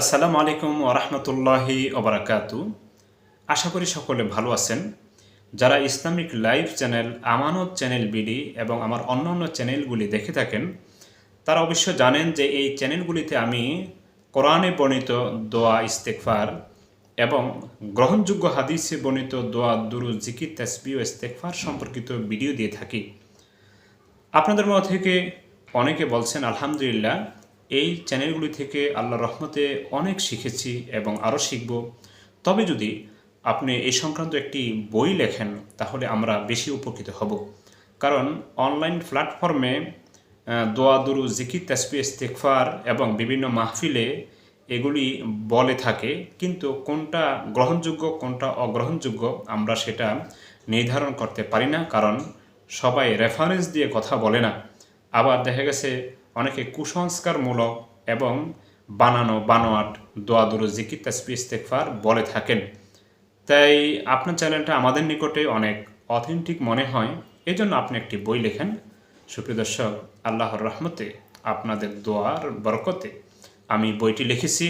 আসসালামু আলাইকুম ওরহমতুল্লাহি ওবরাকাতু আশা করি সকলে ভালো আছেন। যারা Islamic live channel, Amanat channel BD এবং আমার অন্য অন্য চ্যানেলগুলি দেখে থাকেন, তারা অবশ্য জানেন যে এই চ্যানেলগুলিতে আমি কোরআনে বর্ণিত দোয়া ইস্তেকফার এবং গ্রহণযোগ্য হাদিসে বর্ণিত দোয়া দুরু জিকির তাসবি ও ইস্তেকফার সম্পর্কিত ভিডিও দিয়ে থাকি। আপনাদের মধ্যে থেকে অনেকে বলছেন, আলহামদুলিল্লাহ এই চ্যানেলগুলি থেকে আল্লাহ রহমতে অনেক শিখেছি এবং আরও শিখব। তবে যদি আপনি এই সংক্রান্ত একটি বই লেখেন, তাহলে আমরা বেশি উপকৃত হব। কারণ অনলাইন প্ল্যাটফর্মে দোয়া, দুরু, জিকির ইস্তেকফার এবং বিভিন্ন মাহফিলে এগুলি বলে থাকে। কিন্তু কোনটা গ্রহণযোগ্য, কোনটা অগ্রহণযোগ্য, আমরা সেটা নির্ধারণ করতে পারি না। কারণ সবাই রেফারেন্স দিয়ে কথা বলে না। আবার দেখা গেছে অনেকে কুসংস্কারমূলক এবং বানানো বানোয়াট, দোয়া দুরু জিকির তাসবি ইস্তেকফার বলে থাকেন। তাই আপনার চ্যানেলটা আমাদের নিকটে অনেক অথেন্টিক মনে হয়। এজন্য আপনি একটি বই লেখেন। সুপ্রিয় দর্শক, আল্লাহর রহমতে আপনাদের দোয়ার বরকতে আমি বইটি লিখেছি।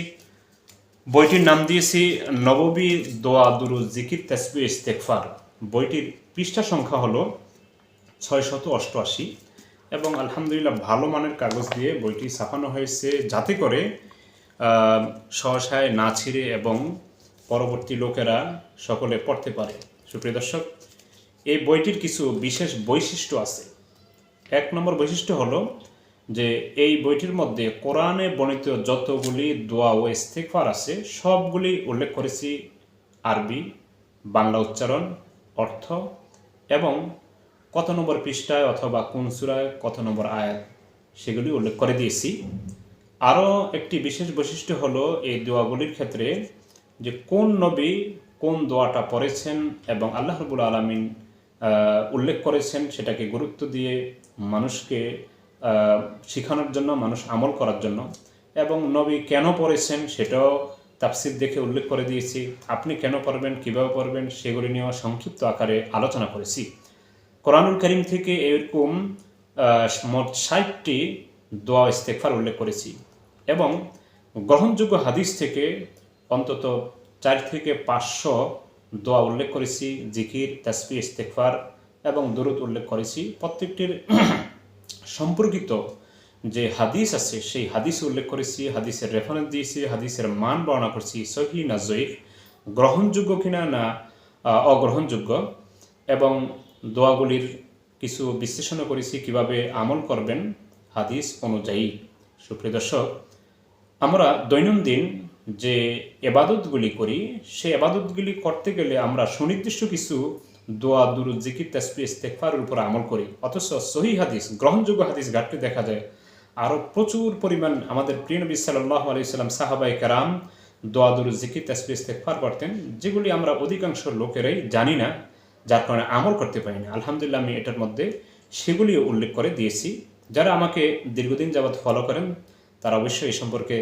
বইটির নাম দিয়েছি নববী দোয়া দুরু জিকির তাসবি ইস্তেকফার বইটির পৃষ্ঠা সংখ্যা হলো ছয় শত অষ্টআশি। এবং আলহামদুলিল্লাহ ভালো মানের কাগজ দিয়ে বইটি ছাপানো হয়েছে যাতে করে সহসায় না ছিঁড়ে এবং পরবর্তী লোকেরা সকলে পড়তে পারে। সুপ্রিয় দর্শক, এই বইটির কিছু বিশেষ বৈশিষ্ট্য আছে। এক নম্বর বৈশিষ্ট্য হলো যে এই বইটির মধ্যে কোরআনে বর্ণিত যতগুলি দোয়া ও ইস্তেকফার আছে, সবগুলি উল্লেখ করেছি আরবি, বাংলা উচ্চারণ, অর্থ এবং কত নম্বর পৃষ্ঠায় অথবা কোন সূরায় কত নম্বর আয়াত, সেগুলি উল্লেখ করে দিয়েছি। আরও একটি বিশেষ বৈশিষ্ট্য হলো এই দোয়াগুলির ক্ষেত্রে যে কোন নবী কোন দোয়াটা পড়েছেন এবং আল্লাহ রবুল আলমিন উল্লেখ করেছেন সেটাকে গুরুত্ব দিয়ে মানুষকে শেখানোর জন্য, মানুষ আমল করার জন্য এবং নবী কেন পড়েছেন সেটাও তাফসির দেখে উল্লেখ করে দিয়েছি। আপনি কেন পড়বেন, কীভাবে পড়বেন, সেগুলি নিয়েও সংক্ষিপ্ত আকারে আলোচনা করেছি। কোরআনুল করিম থেকে এরকম মোট ষাটটি দোয়া ইস্তেকফার উল্লেখ করেছি এবং গ্রহণযোগ্য হাদিস থেকে অন্তত চার থেকে পাঁচশো দোয়া উল্লেখ করেছি, জিকির, তাসবি ইস্তেকফার এবং দরুদ উল্লেখ করেছি। প্রত্যেকটির সম্পর্কিত যে হাদিস আছে, সেই হাদিস উল্লেখ করেছি, হাদিসের রেফারেন্স দিয়েছি, হাদিসের মান বর্ণনা করছি, সহি না জয়ীফ, গ্রহণযোগ্য কিনা না অগ্রহণযোগ্য এবং দোয়াগুলির কিছু বিশ্লেষণ করেছি কীভাবে আমল করবেন হাদিস অনুযায়ী। সুপ্রিয় দর্শক, আমরা দৈনন্দিন যে এবাদতগুলি করি সে এবাদতগুলি করতে গেলে আমরা সুনির্দিষ্ট কিছু দোয়া দুরু জিকির তাসবি ইস্তেকফারের উপর আমল করি। অথচ সহি হাদিস, গ্রহণযোগ্য হাদিস ঘাটতে দেখা যায়। আরও প্রচুর পরিমাণ আমাদের প্রিয় নবী সাল্লাহ আলাইসাল্লাম সাহাবাই কারাম দোয়া দুরু জিকির তাসবি ইস্তেকফার করতেন যেগুলি আমরা অধিকাংশ লোকেরাই জানি না। যার কারণে আমল করতে পারি না। আলহামদুলিল্লাহ আমি এটার মধ্যে সেগুলিও উল্লেখ করে দিয়েছি। যারা আমাকে দীর্ঘদিন যাবৎ ফলো করেন, তারা অবশ্যই এই সম্পর্কে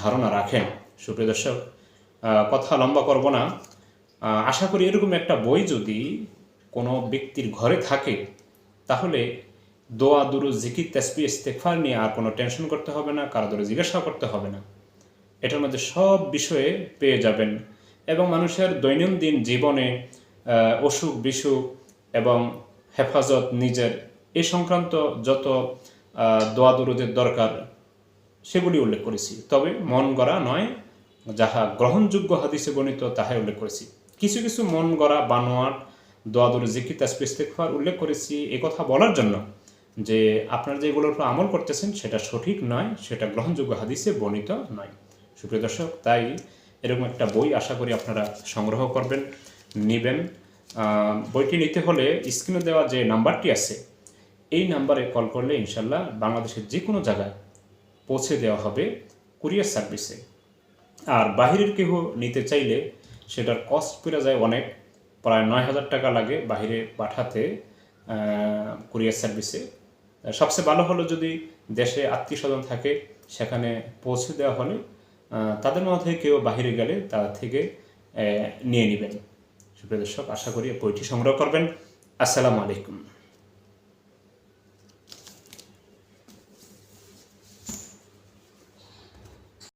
ধারণা রাখেন। সুপ্রিয় দর্শক কথা লম্বা করব না। আশা করি এরকম একটা বই যদি কোনো ব্যক্তির ঘরে থাকে, তাহলে দোয়া দুরু জিকির তেসপি ইস্তেকফার নিয়ে আর কোনো টেনশন করতে হবে না কারও ধরে জিজ্ঞাসা করতে হবে না। এটার মধ্যে সব বিষয়ে পেয়ে যাবেন। এবং মানুষের দৈনন্দিন জীবনে অসুখ, বিসুখ এবং হেফাজত নিজের এই সংক্রান্ত যত দোয়া দুরুদের দরকার, সেগুলি উল্লেখ করেছি। তবে মন গড়া নয়, যাহা গ্রহণযোগ্য হাদিসে বর্ণিত, তাহাই উল্লেখ করেছি। কিছু কিছু মন গড়া বানোয়াট দোয়াদুর জিকির তাসবি ইস্তেগফার উল্লেখ করেছি এ কথা বলার জন্য যে আপনারা যেগুলোর উপর আমল করতেছেন, সেটা সঠিক নয়, সেটা গ্রহণযোগ্য হাদিসে বর্ণিত নয়। সুপ্রিয় দর্শক, তাই এরকম একটা বই আশা করি আপনারা সংগ্রহ করবেন। নেবেন। বইটি নিতে হলে স্ক্রিনে দেওয়া যে নাম্বারটি আছে, এই নাম্বারে কল করলে ইনশাল্লাহ বাংলাদেশের যে কোনো জায়গায় পৌঁছে দেওয়া হবে কুরিয়ার সার্ভিসে। আর বাহিরের কেউ নিতে চাইলে সেটার কস্ট পড়ে যায় অনেক, প্রায় নয় হাজার টাকা লাগে বাইরে পাঠাতে কুরিয়ার সার্ভিসে। সবচেয়ে ভালো হলো যদি দেশে আত্মীয় স্বজন থাকে, সেখানে পৌঁছে দেওয়া হলে তাদের মধ্যে কেউ বাহিরে গেলে তার থেকে নিয়ে নেবেন। সুপ্রিয় আশা করি বইটি সংগ্রহ করবেন। আসসালামু আলাইকুম।